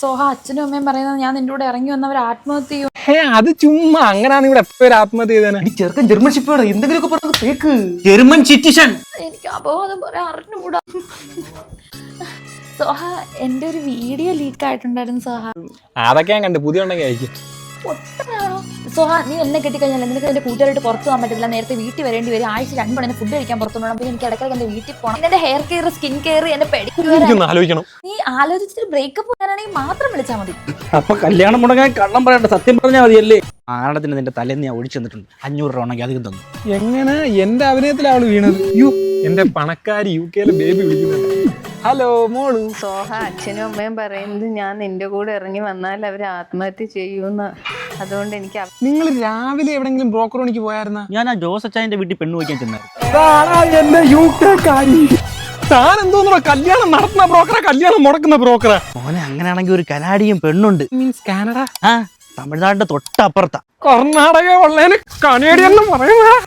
സോഹ അച്ഛനും അമ്മയും പറയുന്നത് ഞാൻ നിന്റെ കൂടെ ഇറങ്ങി വന്നവർ ആത്മഹത്യ ചെയ്യും. ഹേ അത് ചുമ്മാ അങ്ങനാണ് ഇവിടെ എപ്പോഴും ആത്മഹത്യ ചെയ്തേനെ. ഈ ചെറുക്കൻ ജർമ്മൻ ഷിപ്പ് എന്തെങ്കിലുമൊക്കെ പറഞ്ഞു കേക്ക് ജർമ്മൻ സിറ്റിസൺ എനിക്ക് അപവാദം പറയാൻ അറിഞ്ഞുകൂടാ. സോഹ എന്റെ ഒരു വീഡിയോ ലീക്ക് ആയിട്ടുണ്ടായിരുന്നു സോഹ. അതൊക്കെ ഞാൻ കണ്ടു പുതിയ ഉണ്ടെങ്കിൽ അയക്കും. ഒട്ടനാണോ സോഹ നീ എന്നെ കെട്ടിക്കഴിഞ്ഞാൽ നിനക്ക് എന്റെ കൂട്ടുകാരായിട്ട് പുറത്തു പോകാൻ പറ്റില്ല നേരത്തെ വീട്ടിൽ വരേണ്ടി വരും. ആഴ്ച രണ്ടു മണി ഫുഡ് കഴിക്കാൻ പുറത്തു പോകണം. പിന്നെ എനിക്ക് ഇടയ്ക്കിടയ്ക്ക് എന്റെ വീട്ടിൽ പോകണം. എന്റെ ഹെയർ കെയർ സ്കിൻ കെയർ എന്റെ പെഡിക്യൂർ നീ ആലോചിച്ചിട്ട് ബ്രേക്കപ്പ് വരാണെങ്കിൽ മാത്രം വിളിച്ചാൽ മതി. അപ്പൊ കല്യാണം മുടങ്ങാൻ കള്ളം പറയണ്ട. സത്യം പറഞ്ഞാൽ മതിയല്ലേ? ആണത്തിന് നിന്റെ തലേന്ന് ഞാൻ ഒഴിച്ചു തന്നിട്ടുണ്ട്. അഞ്ഞൂറ് രൂപ ഉണ്ടെങ്കിൽ അധികം തന്നു. എങ്ങനെ? എന്റെ അഭിനയത്തിലാണ് വീണത്. യു എന്റെ പണക്കാരി യു കെയിലെ ബേബി വിളിക്കുന്നുണ്ട്. ഹലോ മോളു. സോഹ അച്ഛനും അമ്മയും പറയുന്നത് ഞാൻ നിന്റെ കൂടെ ഇറങ്ങി വന്നാൽ അവർ ആത്മഹത്യ ചെയ്യൂന്ന് അതുകൊണ്ട് എനിക്ക് അവ- നിങ്ങൾ രാവിലെ എവിടെങ്കിലും ബ്രോക്കർ പണിക്ക് പോയായിരുന്ന? ഞാൻ ആ ജോസ് അച്ചായന്റെ വീട്ടിൽ പെണ്ണ് വയ്ക്കാൻ ചെന്നായിരുന്നു താൻ എന്തോന്നു കല്യാണം നടത്തുന്ന ബ്രോക്കറെ കല്യാണം മുടക്കുന്ന ബ്രോക്കറെ മോനെ അങ്ങനെയാണെങ്കിൽ ഒരു കനാഡിയും പെണ്ണുണ്ട്. മീൻസ് കാനഡ ആ തമിഴ്നാടിന്റെ തൊട്ടപ്പുറത്താ. കർണാടക ഉള്ളതിന് കനേഡിയെന്ന് പറയുന്ന